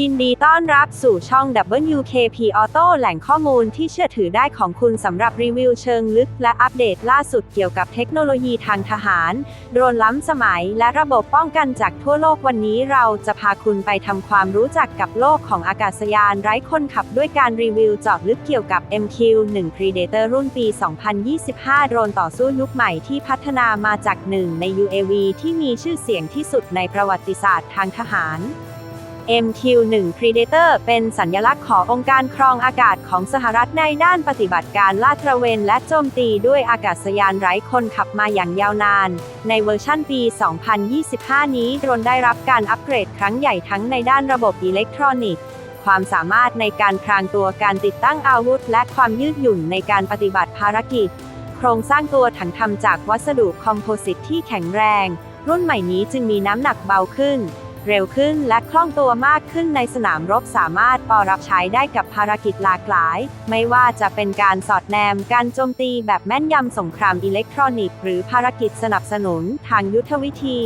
ยินดีต้อนรับสู่ช่อง WKP Auto แหล่งข้อมูลที่เชื่อถือได้ของคุณสำหรับรีวิวเชิงลึก และอัปเดตล่าสุดเกี่ยวกับเทคโนโลยีทางทหาร โดรนล้ำสมัย และระบบป้องกันจากทั่วโลกวันนี้เราจะพาคุณไปทำความรู้จักกับโลกของอากาศยานไร้คนขับด้วยการรีวิวเจาะลึกเกี่ยวกับ MQ-1 Predator รุ่นปี 2025 โดรนต่อสู้ยุคใหม่ที่พัฒนามาจากหนึ่งใน UAV ที่มีชื่อเสียงที่สุดในประวัติศาสตร์ทางทหาร MQ-1 Predator เป็นสัญลักษณ์ขององค์การครองอากาศของสหรัฐในด้านปฏิบัติการลาดตระเวนและโจมตีด้วยอากาศยานไร้คนขับมาอย่างยาวนาน ในเวอร์ชั่นปี 2025 นี้โดรนได้รับการอัปเกรดครั้งใหญ่ทั้งในด้านระบบอิเล็กทรอนิกส์ความสามารถในการพรางตัวการติดตั้งอาวุธ และความยืดหยุ่นในการปฏิบัติภารกิจ โครงสร้างตัวถังทำจากวัสดุคอมโพสิตที่แข็งแรง รุ่นใหม่นี้จึงมีน้ำหนักเบาขึ้น เร็วขึ้นและคล่องตัวมากขึ้นในสนามรบสามารถปอรับใช้ได้กับภารกิจหลากหลาย ไม่ว่าจะเป็นการสอดแนมการโจมตีแบบแม่นยำสงครามอิเล็กทรอนิกส์หรือภารกิจสนับสนุนทางยุทธวิธี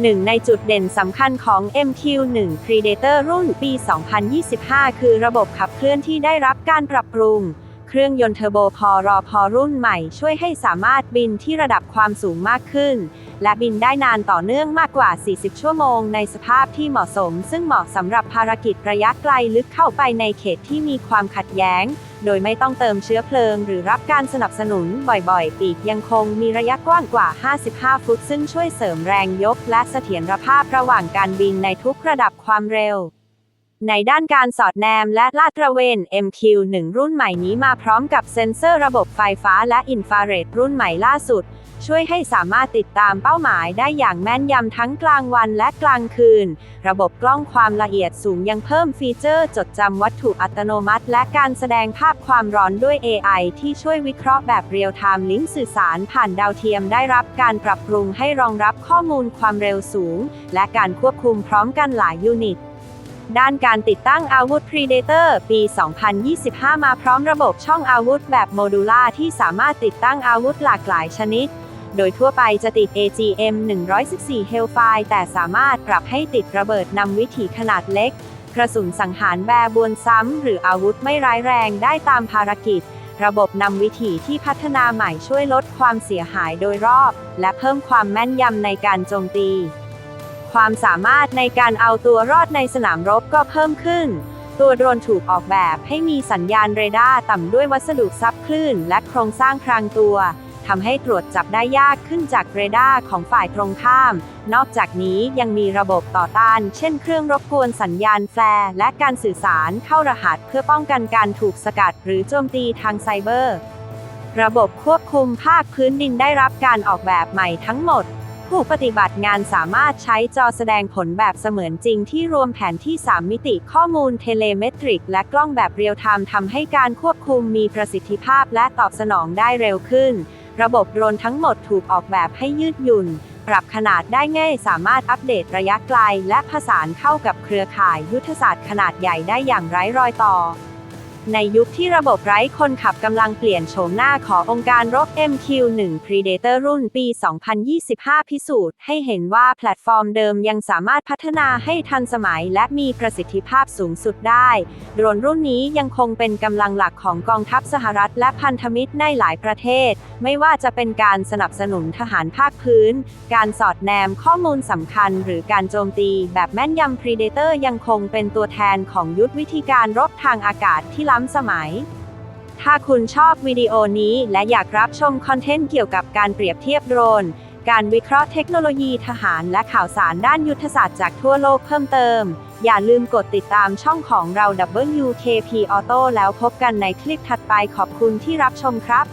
หนึ่งในจุดเด่นสำคัญของ MQ-1 Predator รุ่นปี 2025 คือระบบขับเคลื่อนที่ได้รับการปรับปรุง เครื่องยนต์เทอร์โบพอรอพอรุ่นใหม่ ช่วยให้สามารถบินที่ระดับความสูงมากขึ้น และบินได้นานต่อเนื่องมากกว่า 40 ชั่วโมงในสภาพที่เหมาะสม ซึ่งเหมาะสำหรับภารกิจระยะไกลลึกเข้าไปในเขตที่มีความขัดแย้ง โดยไม่ต้องเติมเชื้อเพลิง หรือรับการสนับสนุนบ่อยๆ ปีกยังคงมีระยะกว้างกว่า 55 ฟุต ซึ่งช่วยเสริมแรงยก และเสถียรภาพระหว่างการบินในทุกระดับความเร็ว ในด้านการสอดแนมและลาดตระเวน MQ-1 รุ่นใหม่นี้มาพร้อมกับเซ็นเซอร์ระบบไฟฟ้าและอินฟราเรดรุ่นใหม่ล่าสุด ช่วยให้สามารถติดตามเป้าหมายได้อย่างแม่นยำทั้งกลางวันและกลางคืน ระบบกล้องความละเอียดสูงยังเพิ่มฟีเจอร์จดจำวัตถุอัตโนมัติ และการแสดงภาพความร้อนด้วย AI ที่ช่วยวิเคราะห์แบบเรียลไทม์ลิงก์สื่อสารผ่านดาวเทียมได้รับการปรับปรุงให้รองรับข้อมูลความเร็วสูง และการควบคุมพร้อมกันหลายยูนิต ด้านการติดตั้งอาวุธ Predator ปี 2025 มาพร้อมระบบช่องอาวุธแบบโมดูล่าที่สามารถติดตั้งอาวุธหลากหลายชนิด โดยทั่วไปจะติด AGM 114 Hellfire แต่สามารถปรับให้ติดระเบิดนำวิถีขนาดเล็ก กระสุนสังหารแบรบวนซ้ำ หรืออาวุธไม่ร้ายแรงได้ตามภารกิจ ระบบนำวิถีที่พัฒนาใหม่ช่วยลดความเสียหายโดยรอบ และเพิ่มความแม่นยำในการโจมตี ความสามารถในการเอาตัวรอดในสนามรบก็เพิ่มขึ้น ตัวโดรนถูกออกแบบให้มีสัญญาณเรดาร์ต่ำด้วยวัสดุซับคลื่น และโครงสร้างพรางตัวทำให้ตรวจจับได้ยากขึ้นจากเรดาร์ของฝ่ายตรงข้าม นอกจากนี้ยังมีระบบต่อต้าน เช่นเครื่องรบกวนสัญญาณแฟร์และการสื่อสารเข้ารหัสเพื่อป้องกันการถูกสกัดหรือโจมตีทางไซเบอร์ ระบบควบคุมภาคพื้นดินได้รับการออกแบบใหม่ทั้งหมด ผู้ปฏิบัติงานสามารถใช้จอแสดงผลแบบเสมือนจริงที่รวมแผนที่ 3 มิติข้อมูลเทเลเมตริก และกล้องแบบเรียลไทม์ทำให้การควบคุมมีประสิทธิภาพและตอบสนองได้เร็วขึ้น ระบบโดรนทั้งหมดถูกออกแบบให้ยืดหยุ่น ปรับขนาดได้ง่ายสามารถอัปเดตระยะไกล และผสานเข้ากับเครือข่ายยุทธศาสตร์ขนาดใหญ่ได้อย่างไร้รอยต่อ ในยุคที่ระบบไร้คนขับกำลังเปลี่ยนโฉมหน้าขององค์การรบ MQ-1 Predator รุ่นปี 2025 พิสูจน์ให้เห็นว่าแพลตฟอร์มเดิมยังสามารถพัฒนาให้ทันสมัยและมีประสิทธิภาพสูงสุดได้ โดรนรุ่นนี้ยังคงเป็นกำลังหลักของกองทัพสหรัฐและพันธมิตรในหลายประเทศ ไม่ว่าจะเป็นการสนับสนุนทหารภาคพื้น การสอดแนมข้อมูลสำคัญ หรือการโจมตีแบบแม่นยำ Predator ยังคงเป็นตัวแทนของยุทธวิธีการรบทางอากาศที่ล้ำสมัย ถ้าคุณชอบวิดีโอนี้และอยากรับชมคอนเทนต์เกี่ยวกับการเปรียบเทียบโดรน การวิเคราะห์เทคโนโลยีทหารและข่าวสารด้านยุทธศาสตร์จากทั่วโลกเพิ่มเติม อย่าลืมกดติดตามช่องของเรา WKP Auto แล้วพบกันในคลิปถัดไปขอบคุณที่รับชมครับ